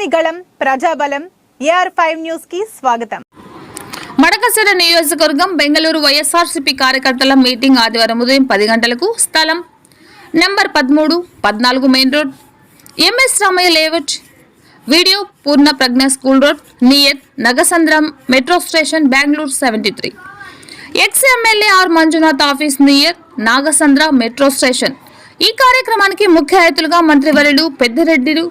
ప్రజలని ప్రజాబలం AR five న్యూస్కి స్వాగతం. మడకసిర నియోజకవర్గం బెంగళూరు వైఎస్ఆర్సీపీ కార్యకర్తల మీటింగ్ ఆదివారం ఉదయం పది గంటలకు స్థలం. నెంబర్ పదమూడు పద్నాలుగు main road. MS Ramaiah layout. Video Purna Prajna school road near Nagasandram metro station Bengaluru seventy three. Ex MLA R Manjunath office near Nagasandra metro station. ఈ కార్యక్రమానికి ముఖ్య అతిథులుగా మంత్రివర్యులు పెద్దిరెడ్డిలు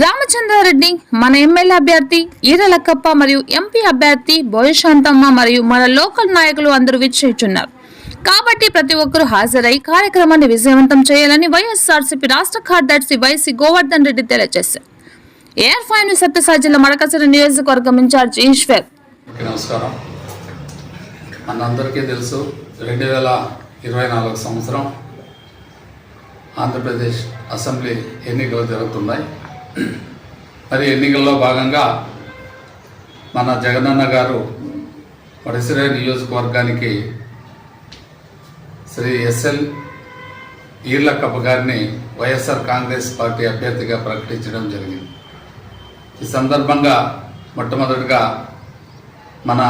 రామచంద్రారెడ్డి మన ఎమ్మెల్యే అభ్యర్థి ఈరలక్కప్ప మరియు ఎంపీ అభ్యర్థి బోయశాంతమ్మ మరియు మన లోకల్ నాయకులు అందరూ విచ్చేయుచున్నారు. కాబట్టి ప్రతి ఒక్కరూ హాజరై కార్యక్రమాన్ని విజయవంతం చేయాలని వైఎస్ఆర్సీపీ రాష్ట్ర కార్యదర్శి వైసీ గోవర్ధన్ రెడ్డి తెలియజేశారు. ఎయిర్ ఫైవ్ సత్యసాయి జిల్లా మడకసర నియోజకవర్గం ఇన్ఛార్జ్ ఈశ్వర్. నమస్కారం. మనందరికీ తెలుసు రెండు వేల ఇరవై నాలుగు సంవత్సరం ఆంధ్రప్రదేశ్ అసెంబ్లీ ఎన్నికలు జరుగుతున్నాయి. మరి ఎన్నికల్లో భాగంగా మన జగనన్న గారు వడిసిరే నియోజకవర్గానికి శ్రీ ఎస్ఎల్ ఈర్లక్కప్ప గారిని వైఎస్ఆర్ కాంగ్రెస్ పార్టీ అభ్యర్థిగా ప్రకటించడం జరిగింది. ఈ సందర్భంగా మొట్టమొదటిగా మన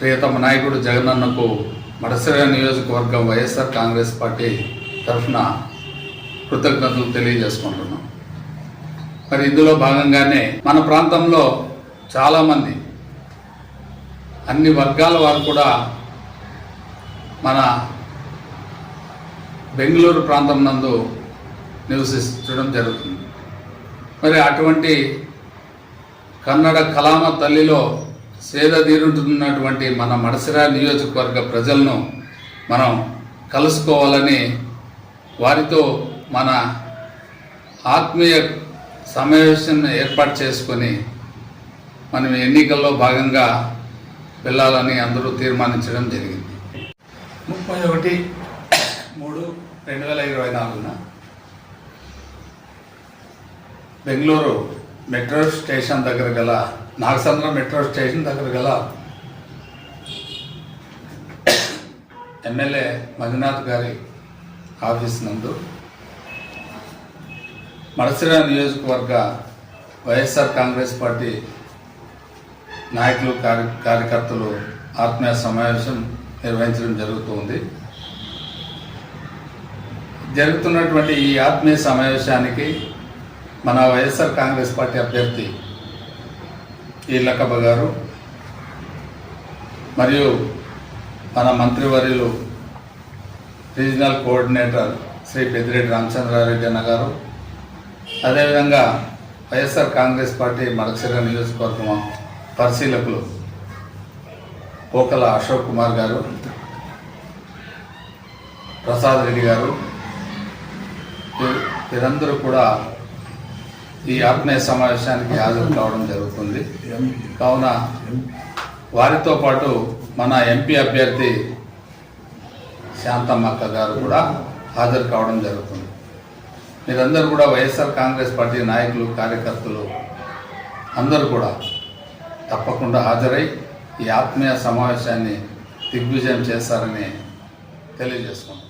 ప్రియతమ నాయకుడు జగనన్నకు మడసిర నియోజకవర్గం వైఎస్ఆర్ కాంగ్రెస్ పార్టీ తరఫున కృతజ్ఞతలు తెలియజేసుకుంటున్నాం. మరి ఇందులో భాగంగానే మన ప్రాంతంలో చాలామంది అన్ని వర్గాల వారు కూడా మన బెంగళూరు ప్రాంతం నందు నివసించడం జరుగుతుంది. మరి అటువంటి కన్నడ కలామ తల్లిలో సేద తీరుతున్నటువంటి మన మడసిరా నియోజకవర్గ ప్రజలను మనం కలుసుకోవాలని వారితో మన ఆత్మీయ సమావేశం ఏర్పాటు చేసుకొని మనం ఎన్నికల్లో భాగంగా వెళ్ళాలని అందరూ తీర్మానించడం జరిగింది. ముప్పై ఒకటి మూడు రెండు వేల ఇరవై నాలుగున బెంగళూరు మెట్రో స్టేషన్ దగ్గర గల నాగసంద్ర మెట్రో స్టేషన్ దగ్గర గల ఎమ్మెల్యే మంజునాథ్ గారి ఆఫీస్ నందు మడసిర నియోజకవర్గ వైఎస్ఆర్ కాంగ్రెస్ పార్టీ నాయకులు కార్య కార్యకర్తలు ఆత్మీయ సమావేశం నిర్వహించడం జరుగుతుంది. జరుగుతున్నటువంటి ఈ ఆత్మీయ సమావేశానికి మన వైఎస్ఆర్ కాంగ్రెస్ పార్టీ అభ్యర్థి ఈలకబ గారు మరియు మన మంత్రివర్యులు రీజనల్ కోఆర్డినేటర్ శ్రీ పెద్దిరెడ్డి రామచంద్రారెడ్డి అన్న గారు అదేవిధంగా వైఎస్ఆర్ కాంగ్రెస్ పార్టీ మడకసిర నియోజకవర్గం పరిశీలకులు పోకల అశోక్ కుమార్ గారు ప్రసాద్ రెడ్డి గారు వీరందరూ కూడా ఈ ఆత్మీయ సమావేశానికి హాజరు కావడం జరుగుతుంది. కావున వారితో పాటు మన ఎంపీ అభ్యర్థి శాంతమ్మక్క గారు కూడా హాజరు కావడం జరుగుతుంది. మీరందరూ కూడా వైఎస్ఆర్ కాంగ్రెస్ పార్టీ నాయకులు కార్యకర్తలు అందరూ కూడా తప్పకుండా హాజరై ఈ ఆత్మీయ సమావేశాన్ని దిగ్విజయం చేస్తారని తెలియజేసుకుంటున్నాను